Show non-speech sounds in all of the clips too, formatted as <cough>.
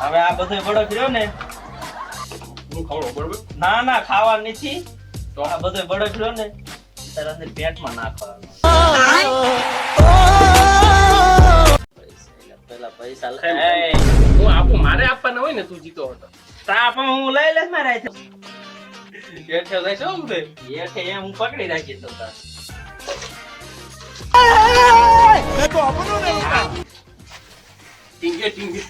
હવે આ બધો બળો કર્યો ને હું ખવડો બરોબર? ના ના ખાવા નથી. તો આ બધો બળો કર્યો ને તારે પેટમાં નાખવાનો પેલા પૈસા હું આપું મારે આપવાના હોય ને તું જીતો હતો. તા પણ હું લઈ લઈશ મારા. હેઠે છે આમ તે. હેઠે એમ હું પકડી રાખી તો તાર. ટીંગે ટીંગે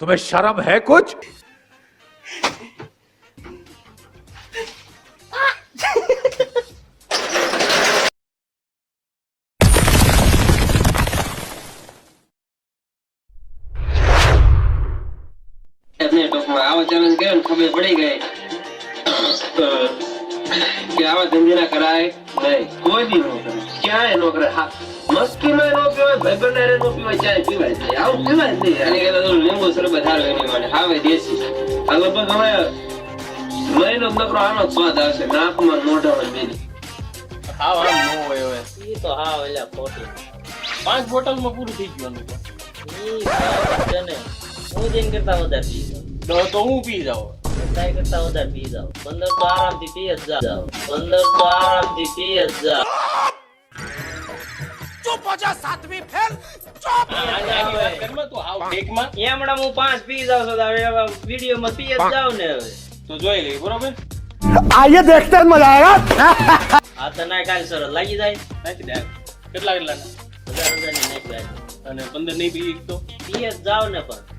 तुम्हें शर्म है कुछ એમને ટૂંકમાં આવો challenge કર્યો ને ખબર પડી ગઈ કે આવા ધંધે ના કરાય નહીં કોઈ દી નો કરે. ક્યાંય નો કરે. હા મસ્તીમાં નો પીવાય ભાઈબંધારે નો પીવાય ચાય પીવાય નહીં. આવું પીવાય જ નહીં. આની કરતા તો લીંબુ શરબત હારો એની માટે હાવે દેશી. આ લગભગ હવે મહિનો નકરો આનો સ્વાદ આવશે. નાકમાં મોઢામાં બેની. હાવ આમ ન હોય હવે. તો હાવ એલા ખોટી. પાંચ બોટલમાં પૂરું થઈ ગયું આનું તો. છે ને હું જેન કરતા વધારે પી તો તો હું પી જાઉં. થાય કરતા પાંચ પી જાવ તો માં પી જ જાવ ને તો જોઈ લે બરોબર આયે. દેખતે જ મજા આયેગા આ તો કાલ સર લાગી જાય. નાખી દે કેટલા કેટલા હજાર હજારની નાખી અને પંદર નહીં પી તો. પી જ જાવ ને પણ.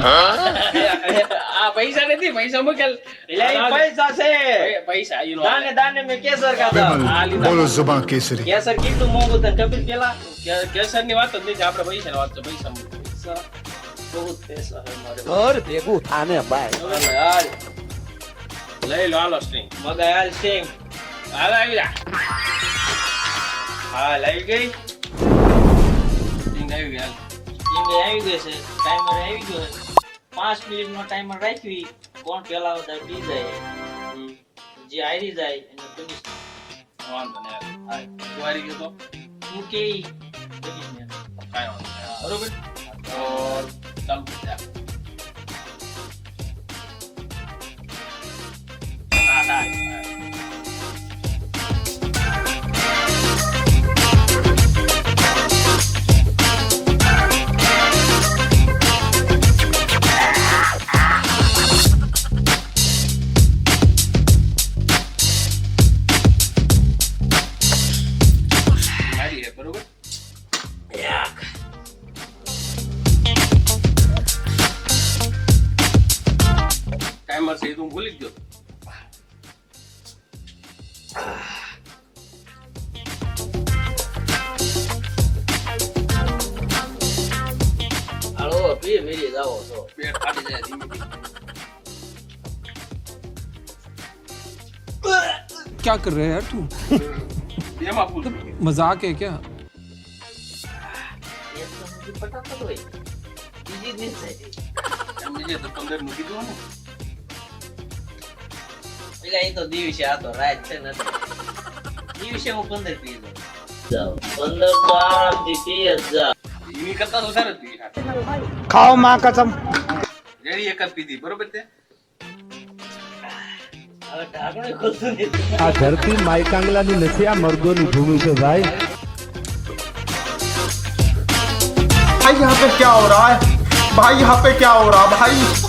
<laughs> આ પૈસા નથી પૈસા મુકેલ. પૈસા છે. પૈસા કેસર કેસર. કીધું મોંઘો તને વાત જ નથી આપણે પૈસા વાત તો પૈસા પૈસા? લઈ લો આલો સ્ટ્રિંગ હાલ સ્ટ્રિંગ હાલ આવી હા લાવી ગઈ? આવી ગઈ સ્ટ્રિંગ આવી ગઈ છે. ટાઈમર આવી ગયો પાંચ મિનિટ નો ટાઈમર રાખવી કોણ પેલા વધારે પી જાય જે હારી જાય એને ફિનિશ વાંધો નહીં. હાલ. તું હારી ગયો તો હું કે ઈ ને. કાંઈ વાંધો બરોબર તો ચાલુ હાલો પી મેરી જાઓ છો પેટ ફાટી જાય ધીમે ધીમે. क्या कर रहे हैं यार तू બેમાં ફૂલ मजाक है क्या એક તો સુધી ફટાફટ હોય બીજી દિન થાય એમ બીજે તો પંદર નું કીધું ને એટલે એ તો દિવસે આ તો રાત છે ને દિવસે હું પંદર પી જાઉં પંદર તો આરામથી પી જ જાઉં એની કરતા તો સરસ પી खाओ माँ कसम રેડી એક જ પીધી બરોબર તે હવે ઢાંકણું ખુલતું નથી આ ધરતી માઈકાંગલાની નથી આ મર્દોની ભૂમિ છે ભાઈ भाई यहाँ पे क्या हो रहा है भाई यहाँ पे क्या हो रहा है भाई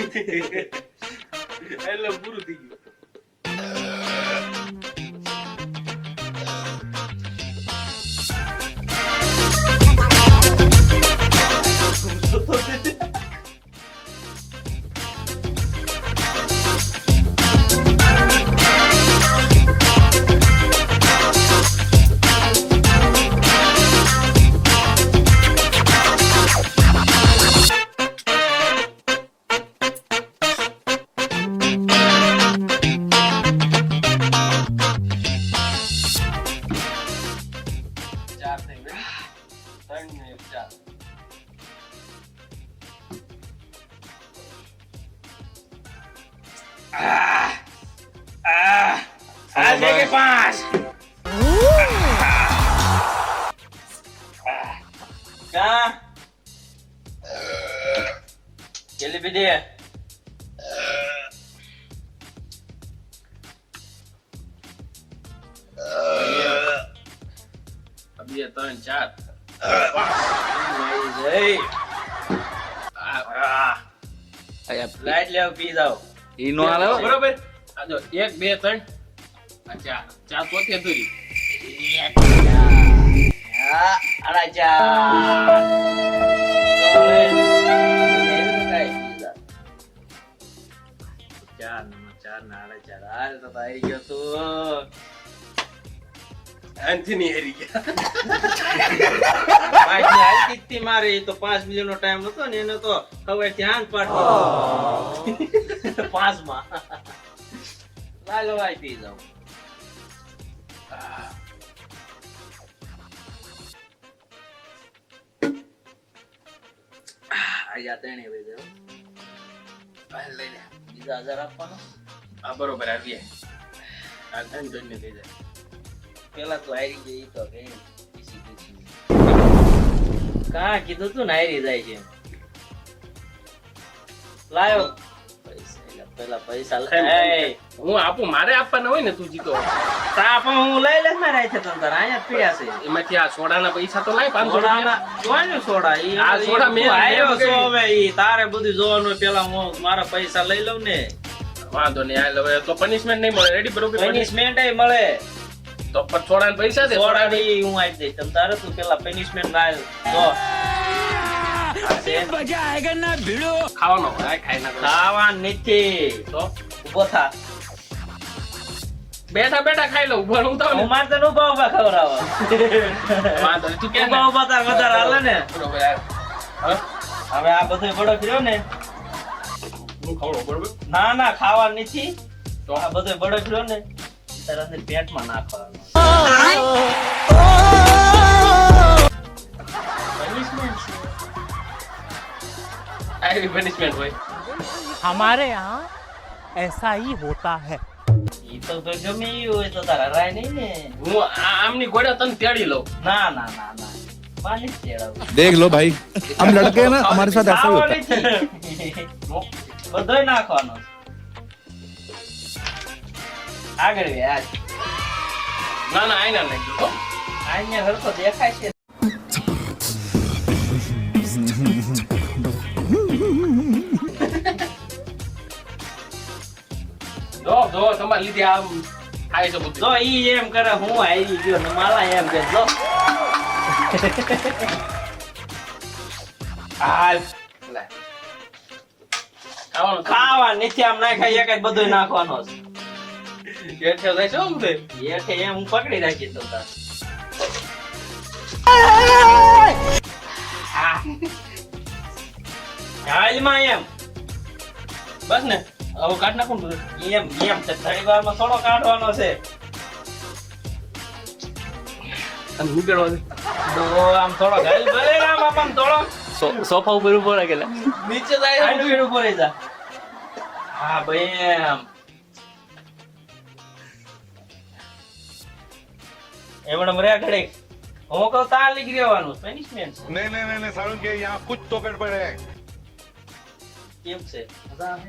<laughs> એટલે પૂરું થઈ ગયું. કા કેલી પીધી બે ત્રણ ચાર જઈ આહ! લાઈટ લેવ પી જાઓ બરોબર આ જો એક બે ત્રણ આ ચાર ચાર પોતે દૂરી મારે તો પાંચ મિલિયન નો ટાઈમ હતો ને એનો તો હવે ધ્યાન પાડતો પાંચમાં લાલો પી જાઉં આયા તેણે ભાઈ દેવો આ લઈ લે બીજા હજાર આપવાનો. આ બરોબર આવીએ આ ધન ને લઈ જાય પેલા તો હારી ગઈ તો કે કા કીધું તું ને હારી જાય છે લાયો. પેલા પૈસા લઈ હું આપું મારે આપવાના હોય ને તું જીતો. તાપ હું લઈ લેસ મારે છે તમ તાર. અહીંયા પીડ્યા છે. એમાંથી આ સોડાના પૈસા તો લાય પાંચસો સોડાના કોનું સોડા? ઈ આ સોડા મેં- તું આયો છો હવે ઈ તારે બધું જોવાનું પેલા હું મારા પૈસા લઈ લઉં ને. વાંધો નહીં આ હવે તો પનિશમેન્ટ નહીં મળે. રેડી બરોબર પનિશમેન્ટ એ મળે. તો પણ સોડાના પૈસા દે સોડા ની હું આપી દઈશ. તમ તારે તું પેલા પનિશમેન્ટ લાવ જો. આ છે. ખાવાનો હોય, આ ખાઈ નાખો. ખાવા નથી. તો ઊભો થા. બેઠા બેઠા ખાઈ લઉં ઊભા હું થાવ ને તને ઊભા ઊભા ખવડાવો. વાંધો તું કે ઊભા ઊભા તાર વધારે હાલે ને. હવે હવે આ બધો બડો કર્યો ને. હું ખવડો બરોબર? ના ના ખાવા નથી. તો? આ બધો બડો કર્યો ને. તારા પેટમાં નાખવાનો. આવી પનિશમેન્ટ હોય हमारे यहाँ ऐसा ही होता है ઈ તો ભાઈ ગમે ઈ હોય તો તારા રાય નહીં ને હું આ આમની ગોળે તને તેડી લઉં ના ના ના ના માલિશ ચેડાવું देख लो भाई हम <laughs> लड़के हैं ना हमारे साथ ऐसा ही होता है બધોય નાખવાનો આગળ વે આજ ના ના આઈ ના નાખી દો અહીંયા હરખો દેખાય છે જો જો તમારે લીધે આમ થાય છે બધું. જો ઈ એમ કરે હું આવી ગયો ને માલા એમ કે જો. હાલ ખાવાનું ખાવા નીચે આમ નાખાય એક બધું નાખવાનો છે. હેઠે જાય તે એમ હું પકડી રાખી તો. હાલમાં એમ. બસ ને. હવે કાઢ નાખું એમ એમ થોડી વારમાં થોડો કાઢવાનો છે. અને હું કેળવા દે આમ થોડો ગાલ ભલે આમ આમ થોડો. સોફા ઉપર ઊભો રાખેલા નીચે જાય આડું એડું ઉપર જા. હા ભાઈ એમ. એમણે રે ઘડીક. હું કહું તાર લીક રહેવાનું પેનિશમેન્ટ નહીં નહીં નહીં સારું કે યહાં કુછ તો ગડબડ હે. કેમ છે? મજા આવે?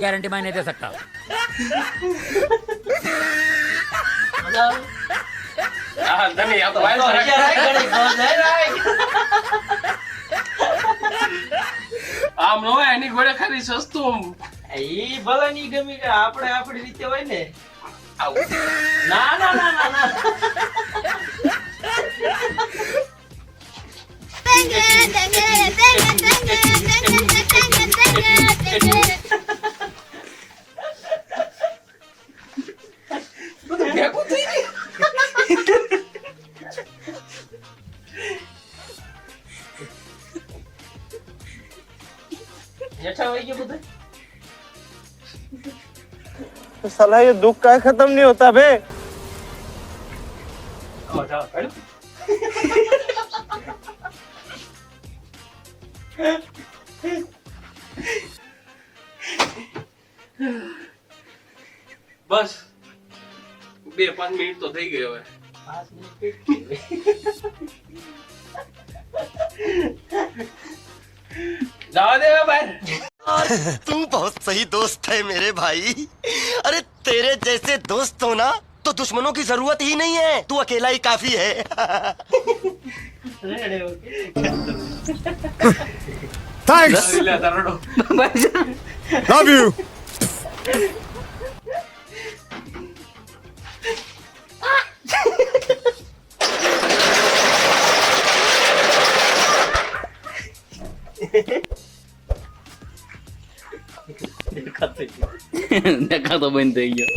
गारंटी मैं नहीं दे सकता મજા આવે હા ધની આ તો તો વાયરસ હજાર આય ઘડીક, તો હજાર આય. આમ નો હોય એની ઘોડે ખાલી સસ્તું ઈ ભલે ની ગમી કે આપણે આપણી રીતે હોય ને આવું ના ના ના ના ના ભેગું હેઠા વહી ગયું બધું साला ये दुख का खत्म नहीं होता बे આમાં જાઓ, હેડો. બસ બે પાંચ મિનિટ તો થઈ ગઈ હવે પાંચ મિનિટ तू बहुत सही दोस्त है मेरे भाई। अरे तेरे जैसे दोस्त हो ना तो दुश्मनों की ज़रूरत ही नहीं है। तू अकेला ही काफ़ी है। थैंक्स लव यू દેખાતો બંધ થઈ ગયો